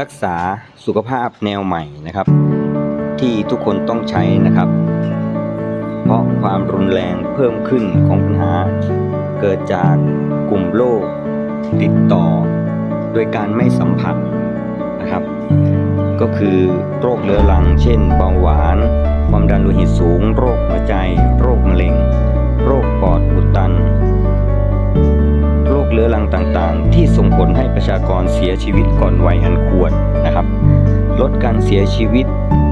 รักษาสุขภาพแนวใหม่นะครับ ที่ทุกคนต้องใช้นะครับ เพราะความรุนแรงเพิ่มขึ้นของปัญหา เกิดจากกลุ่มโรคติดต่อ โดยการไม่สัมผัสนะครับ ก็คือโรคเรื้อรัง เช่นเบาหวาน ความดันโลหิตสูง โรคหัวใจ ผลให้ประชากรเสียชีวิตก่อนวัยอันควรนะครับ ลดการเสียชีวิต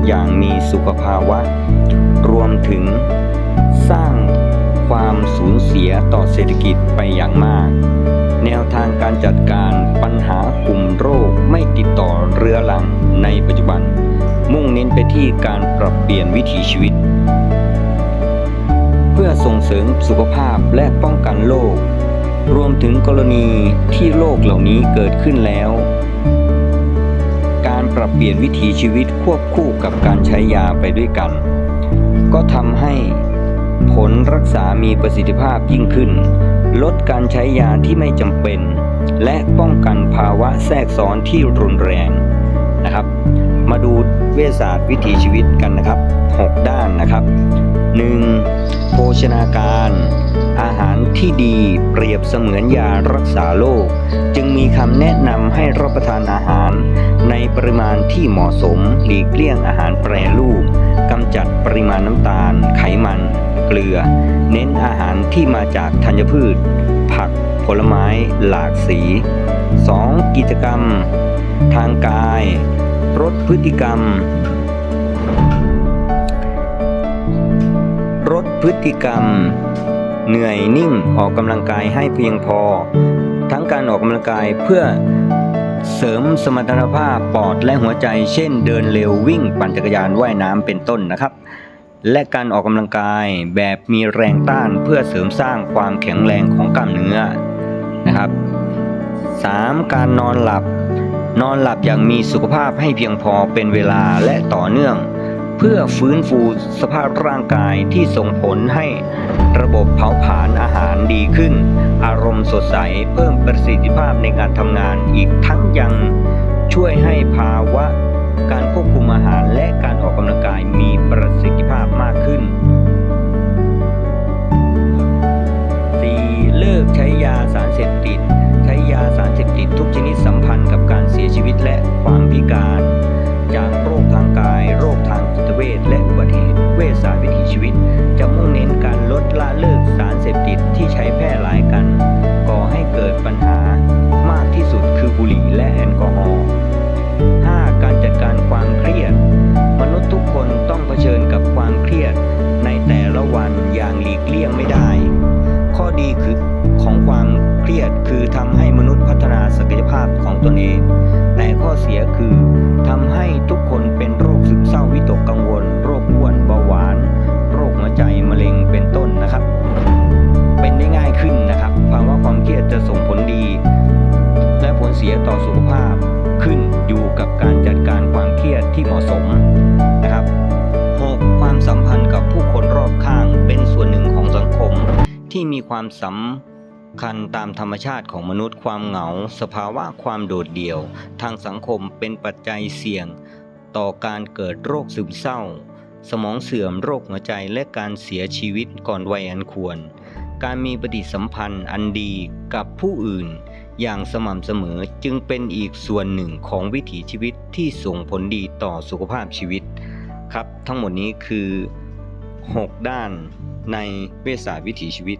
อย่างมีสุขภาวะ รวมถึงสร้างความสูญเสียต่อเศรษฐกิจไปอย่างมาก แนวทางการจัดการปัญหากลุ่มโรคไม่ติดต่อเรื้อรังในปัจจุบัน มุ่งเน้นไปที่การปรับเปลี่ยนวิถีชีวิต เพื่อส่งเสริมสุขภาพและป้องกันโรค รวมถึงกรณีที่โรคเหล่านี้เกิดขึ้นแล้ว การปรับเปลี่ยนวิถีชีวิตควบคู่กับการใช้ยาไปด้วยกัน ก็ทำให้ผลรักษามีประสิทธิภาพยิ่งขึ้น ลดการใช้ยาที่ไม่จำเป็น และป้องกันภาวะแทรกซ้อนที่รุนแรงนะครับ มาดูเวชศาสตร์วิถีชีวิตกันนะครับ 6 ด้านนะครับ 1. โภชนาการ อาหาร ที่ดีเปรียบเสมือนยารักษาโรคจึงมีคำแนะนำให้รับประทานอาหาร ในปริมาณที่เหมาะสมหลีกเลี่ยงอาหารแปรรูปกำจัดปริมาณน้ำตาล ไขมัน เกลือ เน้นอาหารที่มาจากธัญพืช ผัก ผลไม้ หลากสี 2. กิจกรรม ทางกายลดพฤติกรรมลดพฤติกรรม เหนื่อยนิ่งออกกำลังกายให้เพียงพอ ทั้งการออกกำลังกายเพื่อเสริมสมรรถภาพปอดและหัวใจ เช่น เดินเร็ววิ่งปั่นจักรยานว่ายน้ำเป็นต้นนะครับ และการออกกำลังกายแบบมีแรงต้านเพื่อเสริมสร้างความแข็งแรงของกล้ามเนื้อนะครับ 3. การนอนหลับ นอนหลับอย่างมีสุขภาพให้เพียงพอเป็นเวลาและต่อเนื่อง เพื่อฟื้นฟูสภาพร่างกายที่ส่งผลให้ระบบเผาผลาญอาหารดีขึ้น อารมณ์สดใสเพิ่มประสิทธิภาพในการทำงานอีกทั้งยังช่วยให้ภาวะการควบคุมอาหารและการออกกำลังกายมีประสิทธิภาพมากขึ้น 4. เลิกใช้ยาสารเสพติด ใช้ยาสารเสพติดทุกชนิดสัมพันธ์กับการเสียชีวิตและความพิการ จากโรคทางกาย โรคทาง เวชและอุบัติเหตุเวชศาสตร์วิถีชีวิต จะมุ่งเน้นการลดละเลิกสารเสพติดที่ใช้แพร่หลายกัน ก่อให้เกิดปัญหามากที่สุดคือบุหรี่และแอลกอฮอล์ ความเครียดคือทำให้มนุษย์พัฒนาศักยภาพของตนเอง แต่ข้อเสียคือทำให้ทุกคนเป็นโรคซึมเศร้าวิตกกังวล โรคอ้วนเบาหวาน โรคหัวใจมะเร็งเป็นต้นนะครับ เป็นได้ง่ายขึ้นนะครับภาวะความเครียดจะส่งผลดี และผลเสียต่อสุขภาพขึ้นอยู่กับการจัดการความเครียดที่เหมาะสมนะครับ 6. ความสัมพันธ์กับผู้คนรอบข้างเป็นส่วนหนึ่งของสังคมที่มีความสำ คัญตามธรรมชาติของมนุษย์ความเหงา สภาวะความโดดเดี่ยว ทางสังคมเป็นปัจจัยเสี่ยง ต่อการเกิดโรคซึมเศร้า สมองเสื่อมโรคหัวใจและการเสียชีวิตก่อนวัยอันควร การมีปฏิสัมพันธ์อันดีกับผู้อื่น อย่างสม่ำเสมอจึงเป็นอีกส่วนหนึ่งของวิถีชีวิตที่ส่งผลดีต่อสุขภาพชีวิต ครับทั้งหมดนี้คือ 6 ด้านในเวสาวิถีชีวิต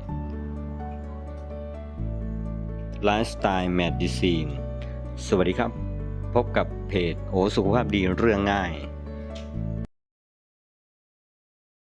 ไลฟ์สไตล์แมดดิซีนสวัสดีครับ พบกับเพจโอสุขภาพดีเรื่องง่าย